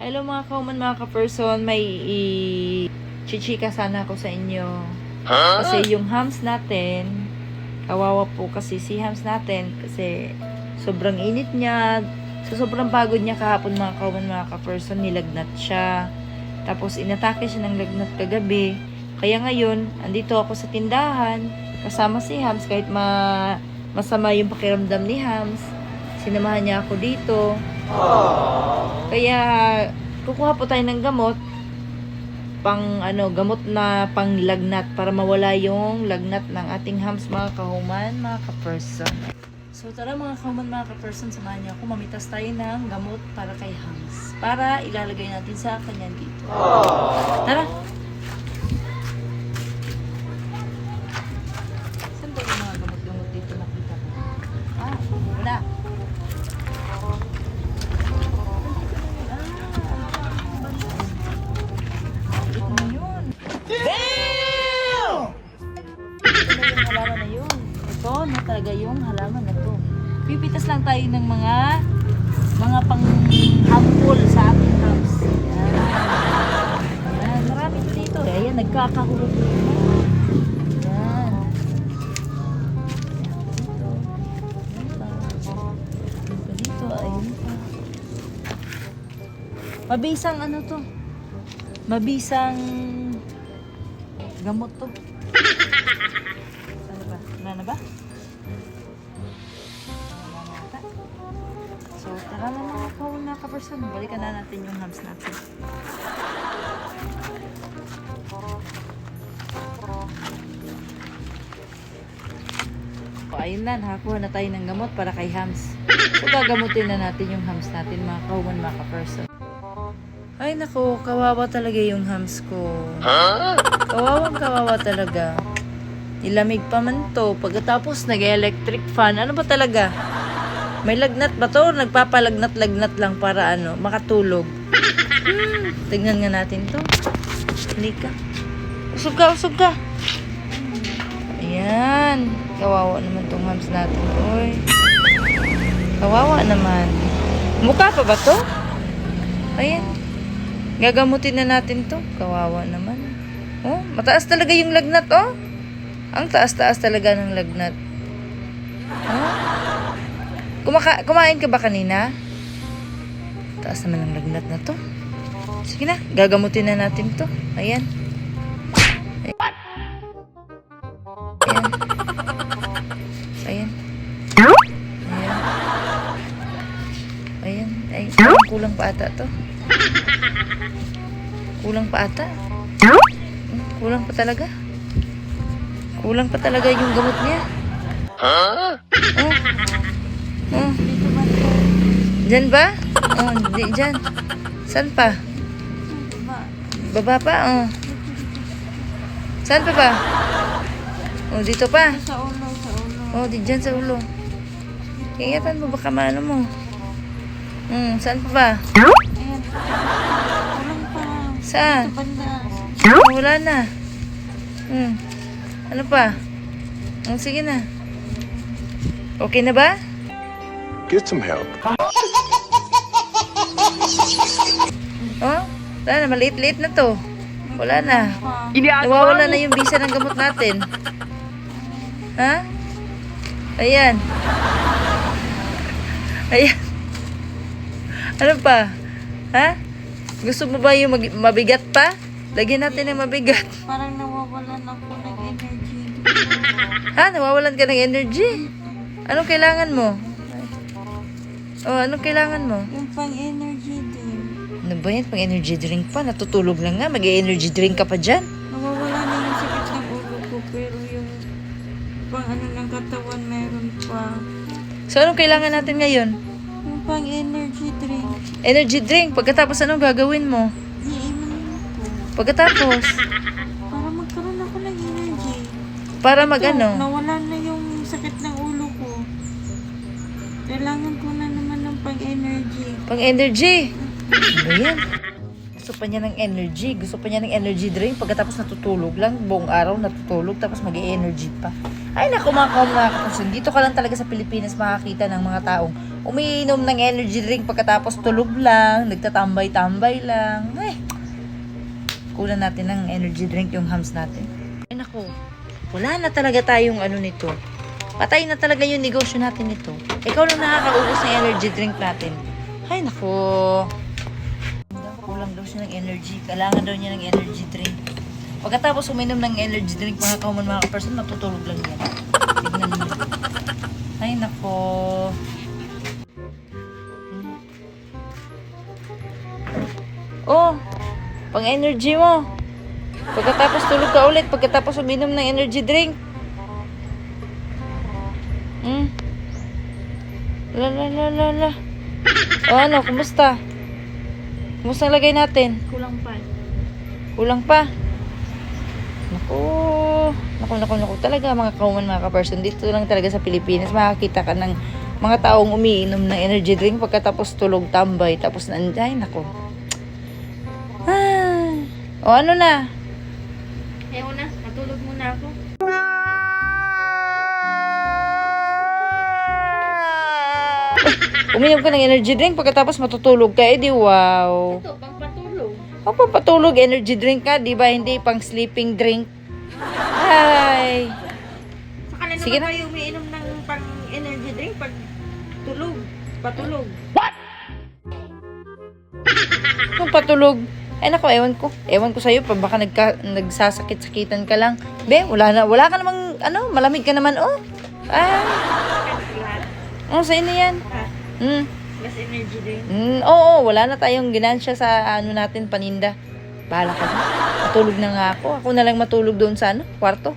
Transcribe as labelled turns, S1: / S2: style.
S1: Hello mga kauman, mga ka-person. May i-chichika sana ako sa inyo. Kasi yung hams natin, kawawa po kasi si hams natin kasi sobrang init niya. So, sobrang pagod niya kahapon mga kauman, mga ka-person. Nilagnat siya. Tapos inatake siya ng lagnat kagabi. Kaya ngayon, andito ako sa tindahan. Kasama si Hams kahit ma masama yung pakiramdam ni Hams. Sinamahan niya ako dito. Kaya kukuha po tayo ng gamot pang ano, gamot na pang lagnat para mawala yung lagnat ng ating hams mga kahuman, mga ka-person. So tara mga kahuman, mga ka-person, samahan niyo ako. Mamitas tayo ng gamot para kay hams. Para ilalagay natin sa kanya dito. Tara! Na talaga yung halaman na to. Pipitas lang tayo ng mga mga pang harmful sa ating house. Yan. Yan. Marami to dito. Eh, ayan, nagkakahulog. Dito. Yan pa. Yan pa dito. Ayun pa. Mabisang ano to? Mabisang gamot to. Ano ba? Na ba? Na mga kawal na ka-person. Balikan na natin yung hams natin. O, ayun na. Nakakuha na tayo ng gamot para kay hams. So, gagamutin na natin yung hams natin mga kawal mga ka-person. Ay nako, kawawa talaga yung hams ko. Kawawang kawawa talaga. Nilamig pa man to. Pagkatapos nag-electric fan. Ano ba talaga? May lagnat ba to? Nagpapalagnat-lagnat lang para ano, makatulog. Hmm, tignan nga natin to. Hindi ka. Usog ka, usog ka. Ayan. Kawawa naman tong hams natin. Uy. Kawawa naman. Mukha pa ba to? Ayan. Gagamutin na natin to. Kawawa naman. Oh, mataas talaga yung lagnat, oh. Ang taas-taas talaga ng lagnat. Oh. Kumaka kumain ka ba kanina? Taas naman ang lagnat na to. Sige na, gagamutin na natin to. Ayan. Ayan. Ayan. Ayan. Ayan. Ay, kulang pa ata to. Kulang pa ata. Kulang pa talaga. Kulang pa talaga yung gamot niya. Oh. Oh. Diyan ba? Oh, hindi dyan. Saan pa? Baba pa? Oh. Saan pa ba? Oh, dito pa.
S2: Sa ulo, sa ulo.
S1: Oh, di dyan sa ulo. Ingatan mo baka maano mo. Hmm, saan pa ba?
S2: Ayan. Pa.
S1: Saan?
S2: Sa banda.
S1: Oh, wala na. Hmm. Ano pa? Oh, sige na. Okay na ba?
S3: Get some help.
S1: Oh? Wala na, maliit-liit na to. Wala na. Nawawala na yung bisa ng gamot natin. Ha? Ayan. Ayan. Ano pa? Ha? Gusto mo ba yung mag- mabigat pa? Lagyan natin ng mabigat.
S2: Parang nawawalan ako ng energy.
S1: Ha? Nawawalan ka ng energy? Anong kailangan mo? Oh, anong kailangan mo?
S2: Yung pang energy din.
S1: Ano ba yan? Pang energy drink pa? Natutulog lang nga. Mag-energy drink ka pa dyan.
S2: Nawawala na yung sakit ng ulo ko pero yung pang ano ng katawan meron pa.
S1: So, anong kailangan natin ngayon?
S2: Yung pang energy drink.
S1: Energy drink. Pagkatapos, anong gagawin mo?
S2: Iinumin ko.
S1: Pagkatapos,
S2: Para magkaroon ako ng energy.
S1: para mag
S2: Ito,
S1: ano?
S2: Nawala na yung sakit ng ulo ko. Kailangan ko na naman ng pang energy.
S1: Pang energy. Ano yan? Gusto pa niya ng energy. Gusto pa niya ng energy drink. Pagkatapos natutulog lang, buong araw natutulog, tapos mag energy pa. Ay, naku mga kaum mga kapusin. Dito ka lang talaga sa Pilipinas makakita ng mga taong umiinom ng energy drink pagkatapos tulog lang, nagtatambay-tambay lang. Ay, kulang natin ng energy drink yung hams natin. Ay, naku. Wala na talaga tayong ano nito. Patay na talaga yung negosyo natin nito. Ikaw lang nakakaubos ng energy drink natin. Ay, naku. Kulang daw siya ng energy. Kailangan daw niya ng energy drink. Pagkatapos uminom ng energy drink, mga kauman, mga person, matutulog lang yan. Tignan mo. Ay, nako. Oh, pang energy mo. Pagkatapos tulog ka ulit, pagkatapos uminom ng energy drink. Hmm. La la la la la. O ano, kumusta? Kumusta ang lagay natin?
S2: Kulang pa.
S1: Kulang pa. Naku. Naku, naku, naku. Talaga mga kauman, mga ka-person. Dito lang talaga sa Pilipinas, makakita ka ng mga taong umiinom ng energy drink pagkatapos tulog tambay. Tapos nandiyan, naku. Ah. O ano na?
S2: Ewan na, natulog muna ako.
S1: Uminom ka ng energy drink pagkatapos matutulog ka. Eh di wow.
S2: Ito, pang patulog.
S1: O papatulog, energy drink ka, di ba? Hindi pang sleeping drink. Ay.
S2: Saka na
S1: Sige
S2: naman
S1: na.
S2: kayo umiinom ng pang energy drink pag tulog. Patulog.
S1: Kung patulog. Eh nako, ewan ko. Ewan ko sa'yo, pa baka nagka, nagsasakit-sakitan ka lang. Be, wala na, wala ka namang, ano, malamig ka naman, oh.
S2: Lahat.
S1: oh, sa'yo na yan. Hmm.
S2: Plus energy drink.
S1: Mm, oo, wala na tayong ginansya sa ano natin, paninda. Bahala ka na. Matulog na nga ako. Ako na lang matulog doon sa ano, kwarto.